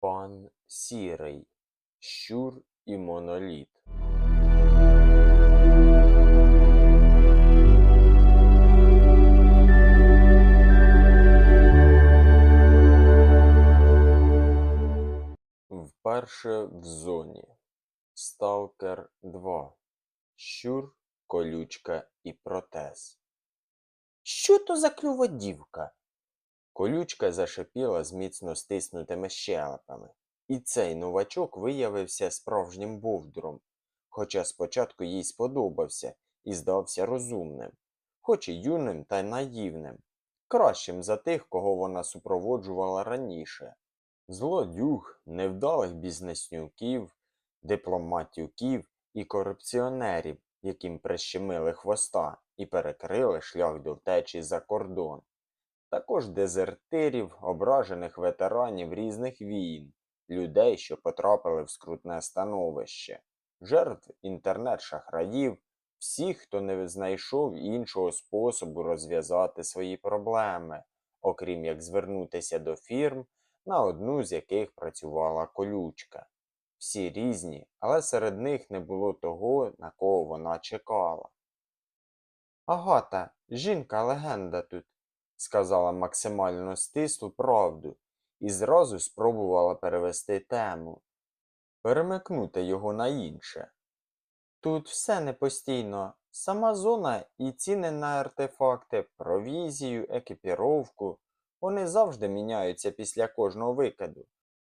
Пан сірий, щур і моноліт. Вперше в зоні. Сталкер 2. Щур, колючка і протез. Що то за клюва дівка? Колючка зашипіла з міцно стиснутими щелепами. І цей новачок виявився справжнім бовдуром, хоча спочатку їй сподобався і здався розумним, хоч і юним та наївним, кращим за тих, кого вона супроводжувала раніше. Злодюг, невдалих бізнеснюків, дипломатюків і корупціонерів, яким прищемили хвоста і перекрили шлях до втечі за кордон також дезертирів, ображених ветеранів різних війн, людей, що потрапили в скрутне становище, жертв інтернет-шахраїв, всіх, хто не знайшов іншого способу розв'язати свої проблеми, окрім як звернутися до фірм, на одну з яких працювала колючка. Всі різні, але серед них не було того, на кого вона чекала. Агата, жінка легенда тут сказала максимально стислу правду і зразу спробувала перевести тему, перемикнути його на інше. Тут все не постійно, сама зона і ціни на артефакти, провізію, екіпіровку, вони завжди міняються після кожного викиду.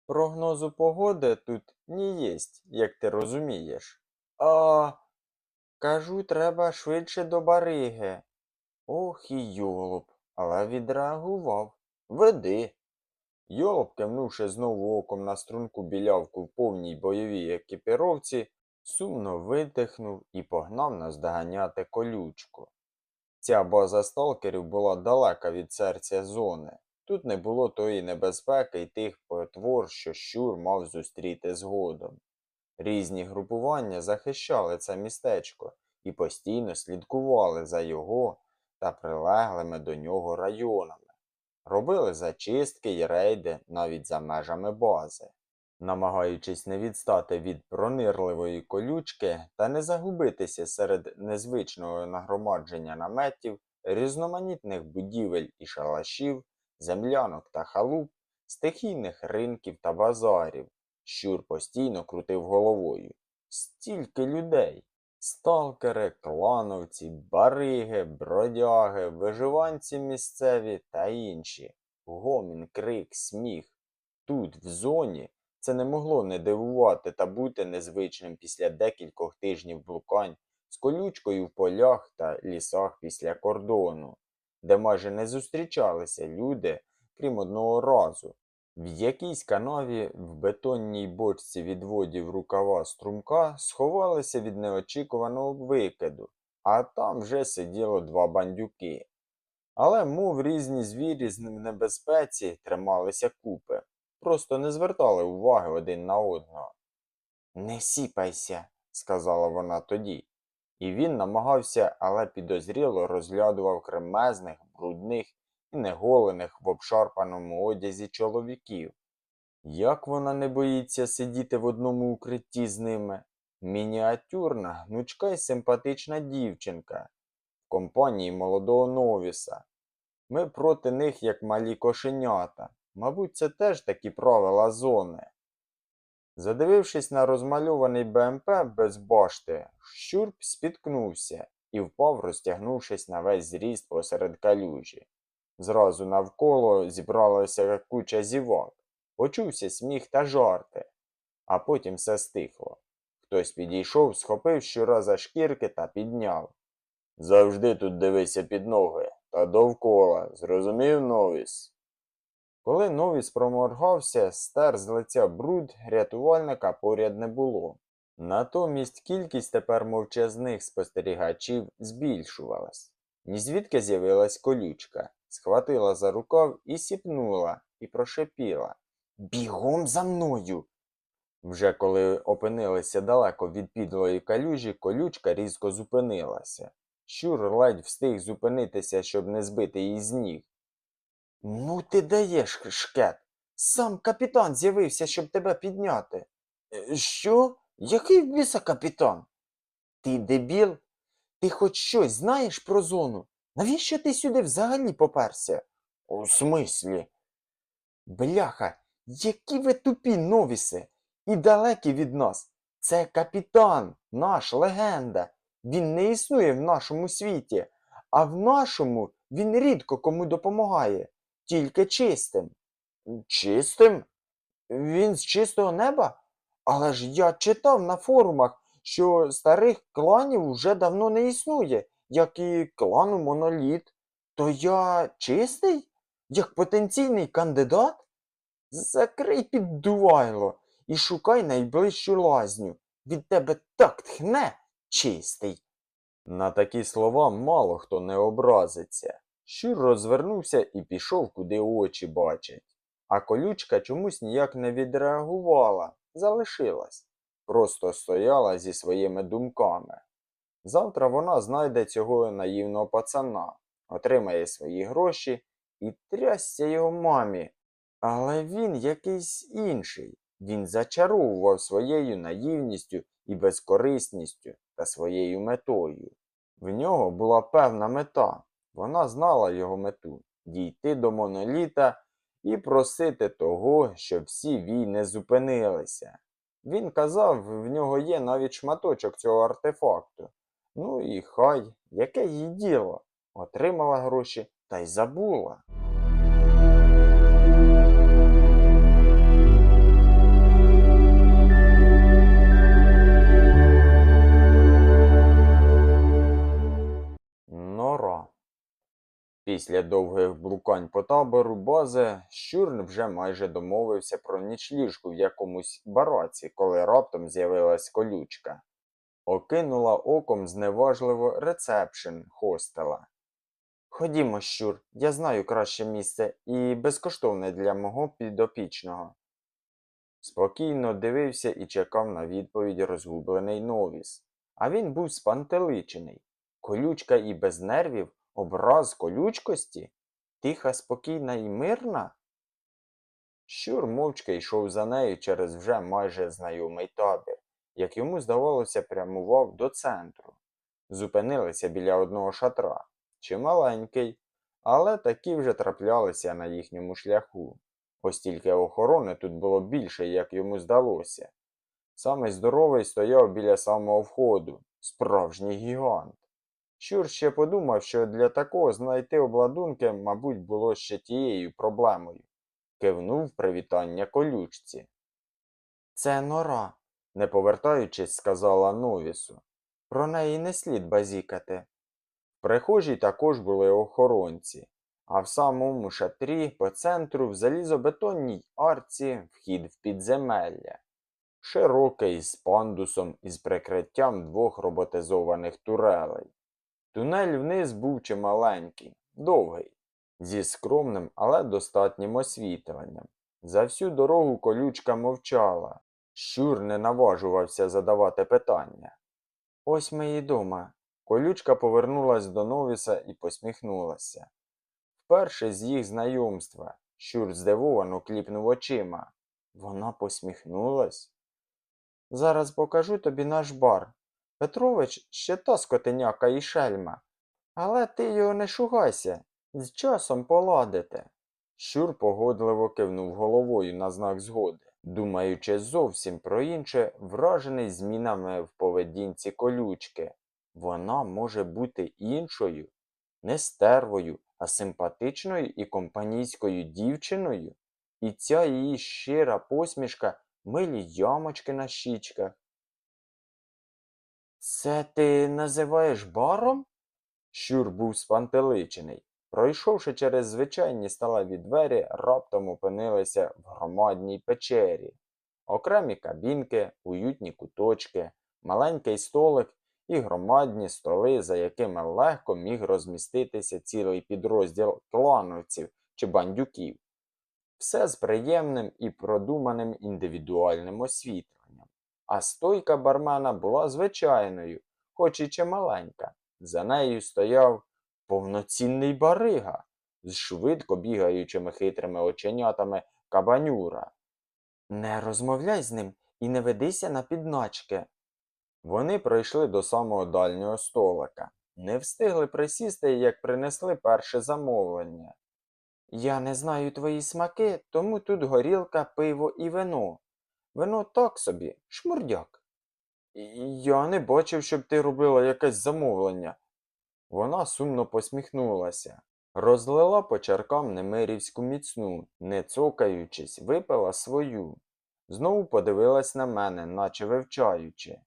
Прогнозу погоди тут не єсть, як ти розумієш. А кажу, треба швидше до бариги. Ох і йолоп але відреагував. Веди. Йолоп, кивнувши знову оком на струнку білявку в повній бойовій екіпіровці, сумно видихнув і погнав наздоганяти колючку. Ця база сталкерів була далека від серця зони. Тут не було тої небезпеки й тих потвор, що щур мав зустріти згодом. Різні групування захищали це містечко і постійно слідкували за його та прилеглими до нього районами, робили зачистки й рейди навіть за межами бази. Намагаючись не відстати від пронирливої колючки та не загубитися серед незвичного нагромадження наметів, різноманітних будівель і шалашів, землянок та халуп, стихійних ринків та базарів, щур постійно крутив головою. Стільки людей! Сталкери, клановці, бариги, бродяги, виживанці місцеві та інші. Гомін, крик, сміх. Тут, в зоні, це не могло не дивувати та бути незвичним після декількох тижнів блукань з колючкою в полях та лісах після кордону, де майже не зустрічалися люди, крім одного разу, в якійсь канаві в бетонній бочці відводів рукава струмка сховалися від неочікуваного викиду, а там вже сиділо два бандюки. Але, мов різні звірі з небезпеці трималися купи, просто не звертали уваги один на одного. Не сіпайся, сказала вона тоді, і він намагався, але підозріло розглядував кремезних, брудних і неголених в обшарпаному одязі чоловіків. Як вона не боїться сидіти в одному укритті з ними? Мініатюрна, гнучка й симпатична дівчинка в компанії молодого новіса. Ми проти них, як малі кошенята. Мабуть, це теж такі правила зони. Задивившись на розмальований БМП без башти, щурп спіткнувся і впав, розтягнувшись на весь зріст посеред калюжі. Зразу навколо зібралася куча зівак, почувся сміх та жарти, а потім все стихло. Хтось підійшов, схопив щура за шкірки та підняв. Завжди тут дивися під ноги та довкола, зрозумів новіс. Коли новіс проморгався, стер з лиця бруд, рятувальника поряд не було. Натомість кількість тепер мовчазних спостерігачів збільшувалась. Нізвідки з'явилась колючка, схватила за рукав і сіпнула, і прошепіла Бігом за мною. Вже коли опинилися далеко від підлої калюжі, колючка різко зупинилася. Щур ледь встиг зупинитися, щоб не збити її з ніг. Ну, ти даєш, шкет. Сам капітан з'явився, щоб тебе підняти. «Е, Що? Який в біса капітан? Ти дебіл? Ти хоч щось знаєш про зону? Навіщо ти сюди взагалі поперся? У смислі? Бляха, які ви тупі новіси і далекі від нас. Це капітан, наш легенда. Він не існує в нашому світі, а в нашому він рідко кому допомагає, тільки чистим. Чистим? Він з чистого неба? Але ж я читав на форумах, що старих кланів вже давно не існує, як і клану Моноліт. То я чистий? Як потенційний кандидат? Закрий піддувайло і шукай найближчу лазню. Від тебе так тхне, чистий. На такі слова мало хто не образиться. Щур розвернувся і пішов, куди очі бачать. А колючка чомусь ніяк не відреагувала, залишилась. Просто стояла зі своїми думками. Завтра вона знайде цього наївного пацана, отримає свої гроші і трясся його мамі. Але він якийсь інший. Він зачаровував своєю наївністю і безкорисністю та своєю метою. В нього була певна мета. Вона знала його мету дійти до моноліта і просити того, щоб всі війни зупинилися. Він казав, в нього є навіть шматочок цього артефакту. Ну і хай, яке їй діло? Отримала гроші та й забула. Нора. Після довгих блукань по табору бази Щур вже майже домовився про нічліжку в якомусь бараці, коли раптом з'явилась колючка. Окинула оком зневажливо рецепшн хостела. Ходімо, щур, я знаю краще місце і безкоштовне для мого підопічного. Спокійно дивився і чекав на відповідь розгублений новіс. А він був спантеличений. Колючка і без нервів, образ колючкості, тиха, спокійна і мирна. Щур мовчки йшов за нею через вже майже знайомий табір, як йому здавалося, прямував до центру. Зупинилися біля одного шатра, чималенький, але такі вже траплялися на їхньому шляху. Ось тільки охорони тут було більше, як йому здалося. Самий здоровий стояв біля самого входу, справжній гігант. Щур ще подумав, що для такого знайти обладунки, мабуть, було ще тією проблемою. Кивнув привітання колючці. Це нора, не повертаючись, сказала Новісу. Про неї не слід базікати. В прихожій також були охоронці, а в самому шатрі по центру в залізобетонній арці вхід в підземелля. Широкий з пандусом і з прикриттям двох роботизованих турелей. Тунель вниз був чималенький, довгий, зі скромним, але достатнім освітленням. За всю дорогу колючка мовчала. Щур не наважувався задавати питання. Ось ми і дома. Колючка повернулась до Новіса і посміхнулася. Вперше з їх знайомства Щур здивовано кліпнув очима. Вона посміхнулась. Зараз покажу тобі наш бар. Петрович ще та скотиняка і шельма. Але ти його не шугайся, з часом поладите. Щур погодливо кивнув головою на знак згоди, думаючи зовсім про інше, вражений змінами в поведінці колючки. Вона може бути іншою, не стервою, а симпатичною і компанійською дівчиною. І ця її щира посмішка, милі ямочки на щічках. Це ти називаєш баром? Щур був спантеличений. Пройшовши через звичайні сталеві двері, раптом опинилися в громадній печері. Окремі кабінки, уютні куточки, маленький столик і громадні столи, за якими легко міг розміститися цілий підрозділ клановців чи бандюків. Все з приємним і продуманим індивідуальним освітленням. А стойка бармена була звичайною, хоч і чималенька. За нею стояв повноцінний барига з швидко бігаючими хитрими оченятами кабанюра. Не розмовляй з ним і не ведися на підначки. Вони пройшли до самого дальнього столика. Не встигли присісти, як принесли перше замовлення. Я не знаю твої смаки, тому тут горілка, пиво і вино. Вино так собі, шмурдяк. Я не бачив, щоб ти робила якесь замовлення. Вона сумно посміхнулася, розлила по чаркам немирівську міцну, не цокаючись, випила свою. Знову подивилась на мене, наче вивчаючи.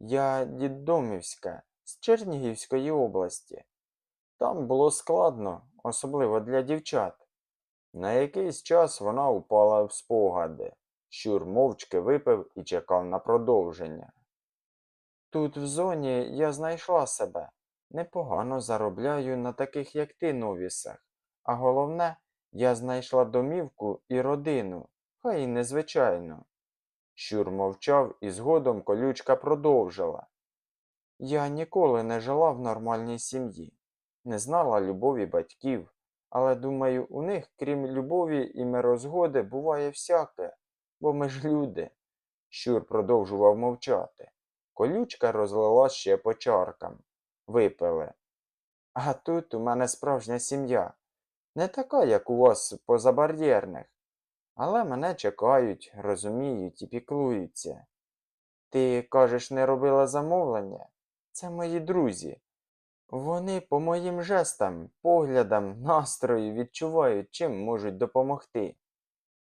Я дідомівська, з Чернігівської області. Там було складно, особливо для дівчат. На якийсь час вона упала в спогади. Щур мовчки випив і чекав на продовження. Тут в зоні я знайшла себе. Непогано заробляю на таких, як ти, новісах. А головне, я знайшла домівку і родину, хай і незвичайно. Щур мовчав і згодом колючка продовжила. Я ніколи не жила в нормальній сім'ї, не знала любові батьків, але думаю, у них, крім любові і мирозгоди, буває всяке, бо ми ж люди. Щур продовжував мовчати. Колючка розлила ще по чаркам. Випили. А тут у мене справжня сім'я. Не така, як у вас позабар'єрних. Але мене чекають, розуміють і піклуються. Ти, кажеш, не робила замовлення? Це мої друзі. Вони по моїм жестам, поглядам, настрою відчувають, чим можуть допомогти.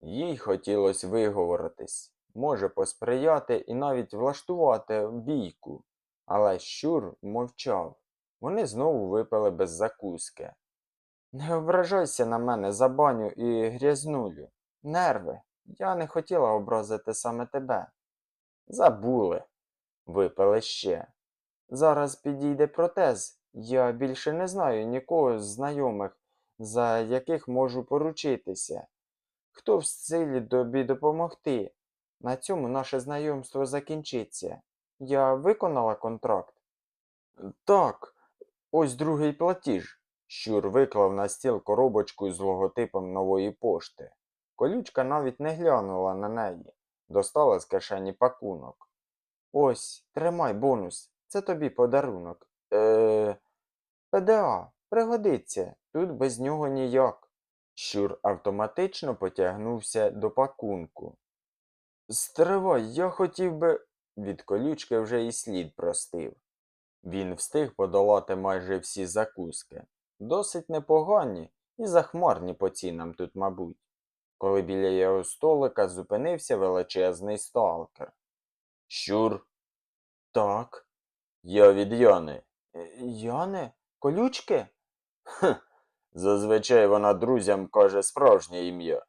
Їй хотілося виговоритись, може посприяти і навіть влаштувати бійку, але щур мовчав. Вони знову випили без закуски. Не ображайся на мене за баню і грязнулю. Нерви. Я не хотіла образити саме тебе. Забули. Випили ще. Зараз підійде протез. Я більше не знаю нікого з знайомих, за яких можу поручитися. Хто в силі тобі допомогти? На цьому наше знайомство закінчиться. Я виконала контракт? Так, ось другий платіж. Щур виклав на стіл коробочку з логотипом нової пошти. Колючка навіть не глянула на неї, достала з кишені пакунок. Ось, тримай бонус, це тобі подарунок. Е, ПДА, пригодиться, тут без нього ніяк. Щур автоматично потягнувся до пакунку. Стривай, я хотів би. Від колючки вже і слід простив. Він встиг подолати майже всі закуски. Досить непогані і захмарні по цінам тут, мабуть. Коли біля його столика зупинився величезний сталкер. Щур. Так. Я від Яни. «Е, Яни? Колючки? Хм. Зазвичай вона друзям каже справжнє ім'я.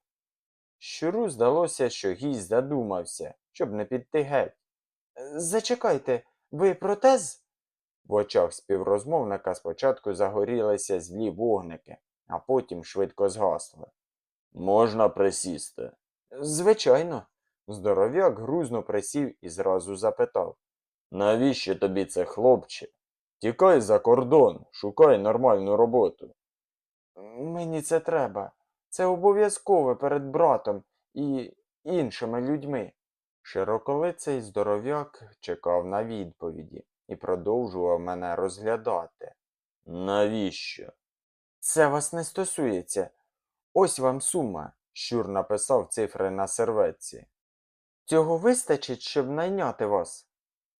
Щуру здалося, що гість задумався, щоб не піти геть. «Е, Зачекайте, ви протез? В очах співрозмовника спочатку загорілися злі вогники, а потім швидко згасли. Можна присісти. Звичайно. Здоров'як грузно присів і зразу запитав. Навіщо тобі це, хлопче? Тікай за кордон, шукай нормальну роботу. Мені це треба. Це обов'язково перед братом і іншими людьми. Широколиций здоров'як чекав на відповіді і продовжував мене розглядати. Навіщо? Це вас не стосується. Ось вам сума, щур написав цифри на серветці. Цього вистачить, щоб найняти вас.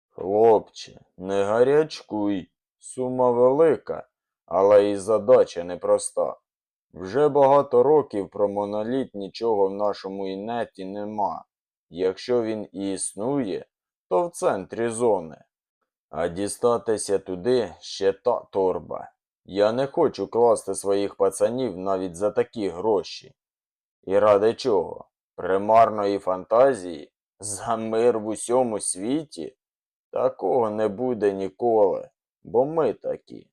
Хлопче, не гарячкуй. Сума велика, але і задача непроста. Вже багато років про моноліт нічого в нашому інеті нема. Якщо він і існує, то в центрі зони. А дістатися туди ще та торба. Я не хочу класти своїх пацанів навіть за такі гроші. І ради чого? Примарної фантазії? За мир в усьому світі? Такого не буде ніколи, бо ми такі.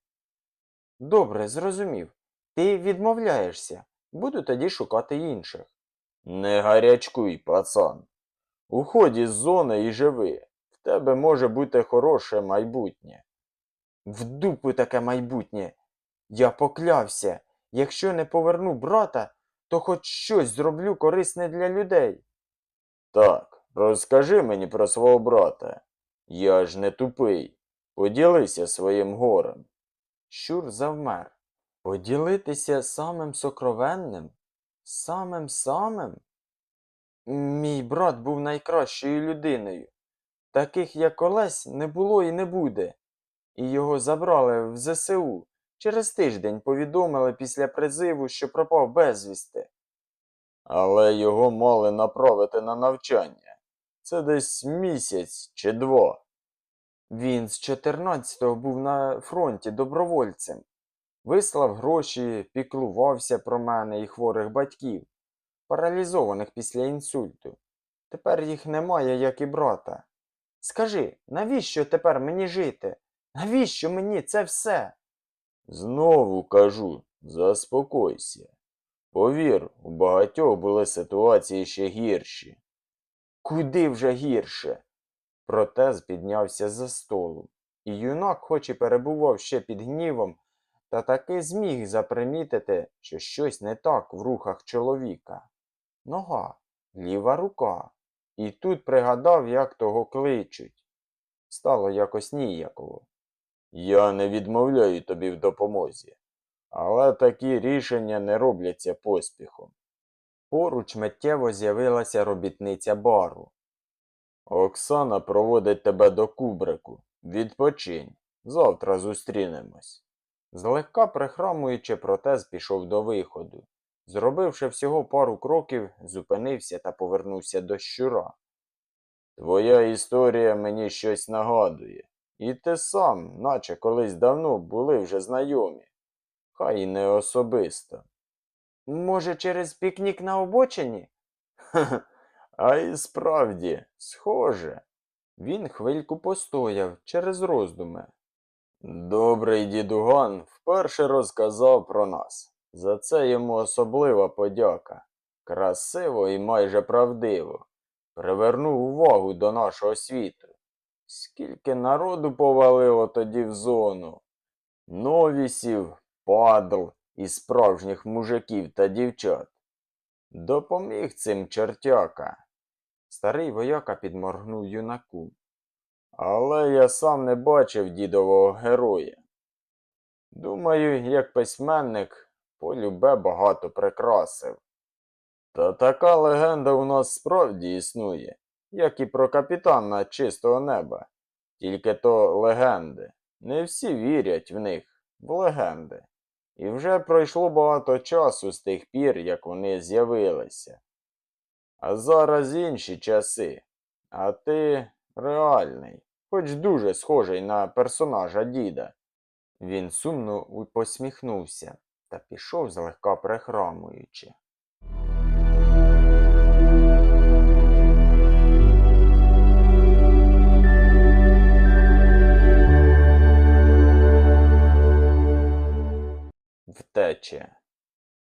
Добре, зрозумів. Ти відмовляєшся. Буду тоді шукати інших. Не гарячкуй, пацан. Уходь з зони і живи. В тебе може бути хороше майбутнє. В дупу таке майбутнє. Я поклявся, якщо не поверну брата, то хоч щось зроблю корисне для людей. Так, розкажи мені про свого брата. Я ж не тупий. Поділися своїм горем. Щур завмер. Поділитися самим сокровенним? Самим самим? Мій брат був найкращою людиною. Таких, як Олесь, не було і не буде. І його забрали в ЗСУ. Через тиждень повідомили після призиву, що пропав безвісти. Але його мали направити на навчання. Це десь місяць чи два. Він з 14-го був на фронті добровольцем. Вислав гроші, піклувався про мене і хворих батьків, паралізованих після інсульту. Тепер їх немає, як і брата. Скажи, навіщо тепер мені жити? Навіщо мені це все? Знову кажу, заспокойся. Повір, у багатьох були ситуації ще гірші. Куди вже гірше? Протез піднявся за столу, і юнак, хоч і перебував ще під гнівом, та таки зміг запримітити, що щось не так в рухах чоловіка. Нога, ліва рука. І тут пригадав, як того кличуть. Стало якось ніяково. Я не відмовляю тобі в допомозі, але такі рішення не робляться поспіхом. Поруч миттєво з'явилася робітниця бару. Оксана проводить тебе до кубрику. Відпочинь. Завтра зустрінемось. Злегка прихрамуючи, протез пішов до виходу. Зробивши всього пару кроків, зупинився та повернувся до щура. Твоя історія мені щось нагадує. І ти сам, наче колись давно були вже знайомі. Хай і не особисто. Може, через пікнік на обочині? Ха-ха, а і справді, схоже. Він хвильку постояв через роздуми. Добрий дідуган вперше розказав про нас. За це йому особлива подяка. Красиво і майже правдиво. Привернув увагу до нашого світу. Скільки народу повалило тоді в зону. Новісів, падл і справжніх мужиків та дівчат. Допоміг цим чертяка. Старий вояка підморгнув юнаку. Але я сам не бачив дідового героя. Думаю, як письменник полюбе багато прикрасив. Та така легенда у нас справді існує, як і про капітана чистого неба. Тільки то легенди. Не всі вірять в них, в легенди. І вже пройшло багато часу з тих пір, як вони з'явилися. А зараз інші часи. А ти реальний, хоч дуже схожий на персонажа діда. Він сумно посміхнувся та пішов злегка прихрамуючи. Втече.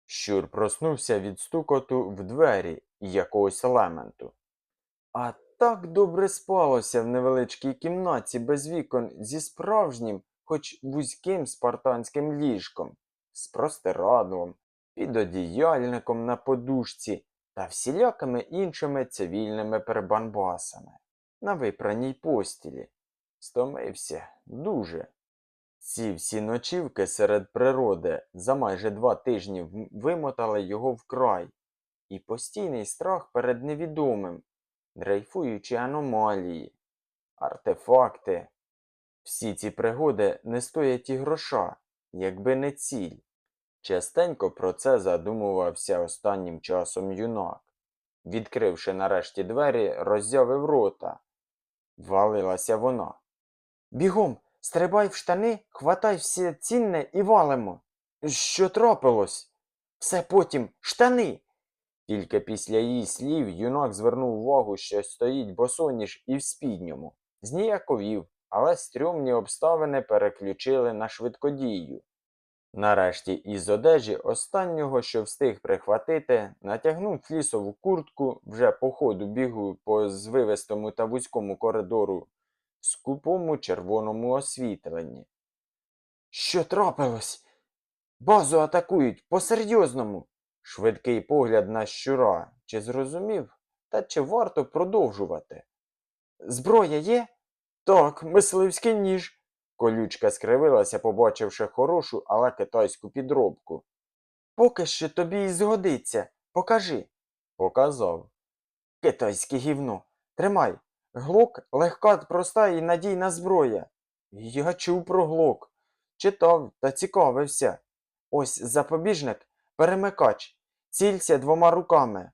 Щур проснувся від стукоту в двері якогось лементу. А так добре спалося в невеличкій кімнаті без вікон зі справжнім, хоч вузьким спартанським ліжком, з простирадлом, підодіяльником на подушці та всілякими іншими цивільними перебанбасами на випраній постілі. Стомився дуже. Ці всі ночівки серед природи за майже два тижні вимотали його вкрай, і постійний страх перед невідомим, дрейфуючі аномалії, артефакти. Всі ці пригоди не стоять і гроша, якби не ціль. Частенько про це задумувався останнім часом юнак. Відкривши нарешті двері, роззявив рота. Валилася вона. Бігом, стрибай в штани, хватай все цінне і валимо. Що трапилось? Все потім, штани. Тільки після її слів юнак звернув увагу, що стоїть босоніж і в спідньому. Зніяковів, але стрьомні обставини переключили на швидкодію. Нарешті із одежі останнього, що встиг прихватити, натягнув флісову куртку вже по ходу бігу по звивистому та вузькому коридору в скупому червоному освітленні. Що трапилось? Базу атакують по-серйозному. Швидкий погляд на щура. Чи зрозумів? Та чи варто продовжувати? Зброя є? Так, мисливський ніж. Колючка скривилася, побачивши хорошу, але китайську підробку. Поки що тобі і згодиться. Покажи. Показав. Китайське гівно. Тримай. Глок легка, проста і надійна зброя. Я чув про глок. Читав та цікавився. Ось запобіжник, перемикач. Цілься двома руками.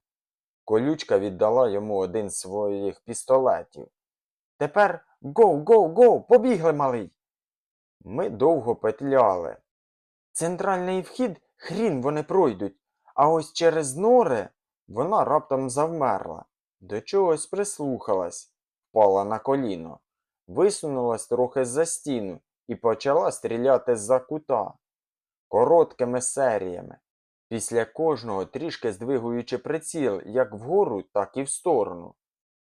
Колючка віддала йому один з своїх пістолетів. Тепер гоу, гоу, гоу, побігли, малий. Ми довго петляли. Центральний вхід хрін вони пройдуть, а ось через нори вона раптом завмерла, до чогось прислухалась, впала на коліно, висунулась трохи за стіну і почала стріляти з-за кута короткими серіями, після кожного трішки здвигуючи приціл як вгору, так і в сторону.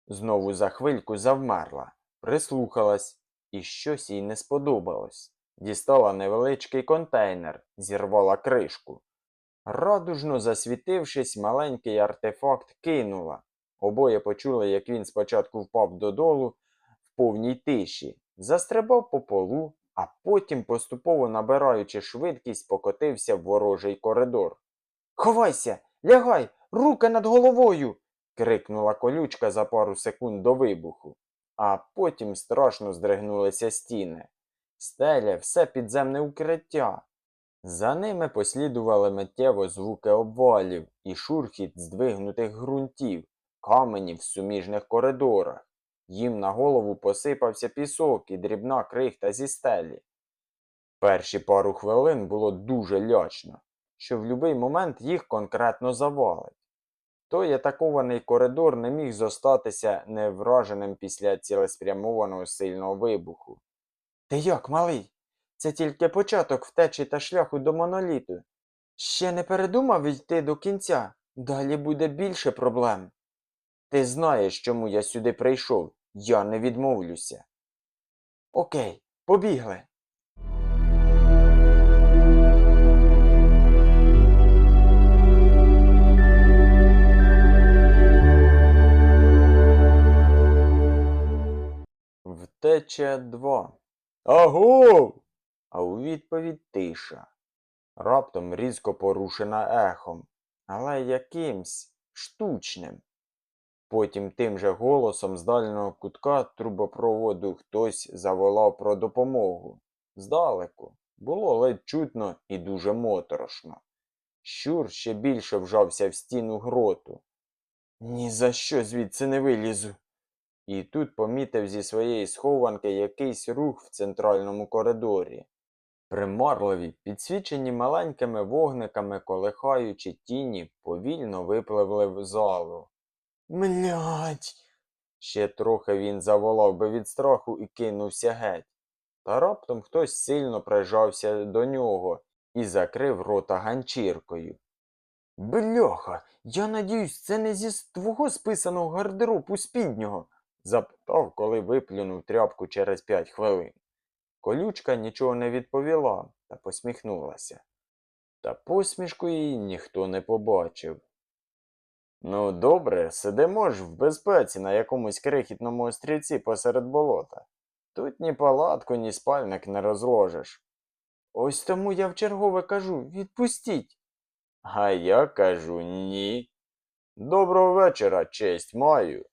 Знову за хвильку завмерла, прислухалась, і щось їй не сподобалось. Дістала невеличкий контейнер, зірвала кришку. Радужно засвітившись, маленький артефакт кинула. Обоє почули, як він спочатку впав додолу в повній тиші, застрибав по полу, а потім, поступово набираючи швидкість, покотився в ворожий коридор. Ховайся, лягай, руки над головою. крикнула колючка за пару секунд до вибуху, а потім страшно здригнулися стіни. Стеля все підземне укриття. За ними послідували миттєво звуки обвалів і шурхіт здвигнутих ґрунтів, каменів в суміжних коридорах. Їм на голову посипався пісок і дрібна крихта зі стелі. Перші пару хвилин було дуже лячно, що в будь-який момент їх конкретно завалить. Той атакований коридор не міг зостатися невраженим після цілеспрямованого сильного вибуху. Ти як, малий? Це тільки початок втечі та шляху до моноліту. Ще не передумав йти до кінця, далі буде більше проблем. Ти знаєш, чому я сюди прийшов, я не відмовлюся. Окей, побігли. Втеча 2. Аго! А у відповідь тиша. Раптом різко порушена ехом, але якимсь штучним. Потім тим же голосом з дальнього кутка трубопроводу хтось заволав про допомогу. Здалеку було ледь чутно і дуже моторошно. Щур ще більше вжався в стіну гроту. Ні за що звідси не вилізу. І тут помітив зі своєї схованки якийсь рух в центральному коридорі. Примарливі, підсвічені маленькими вогниками, колихаючи тіні, повільно випливли в залу. Млять. Ще трохи він заволав би від страху і кинувся геть. Та раптом хтось сильно прижався до нього і закрив рота ганчіркою. Бляха, я надіюсь, це не зі твого списаного гардеробу спіднього? Запитав, коли виплюнув тряпку через п'ять хвилин. Колючка нічого не відповіла та посміхнулася. Та посмішку її ніхто не побачив. Ну, добре, сидимо ж в безпеці на якомусь крихітному острівці посеред болота. Тут ні палатку, ні спальник не розложиш. Ось тому я вчергове кажу відпустіть. А я кажу ні. Доброго вечора, честь маю.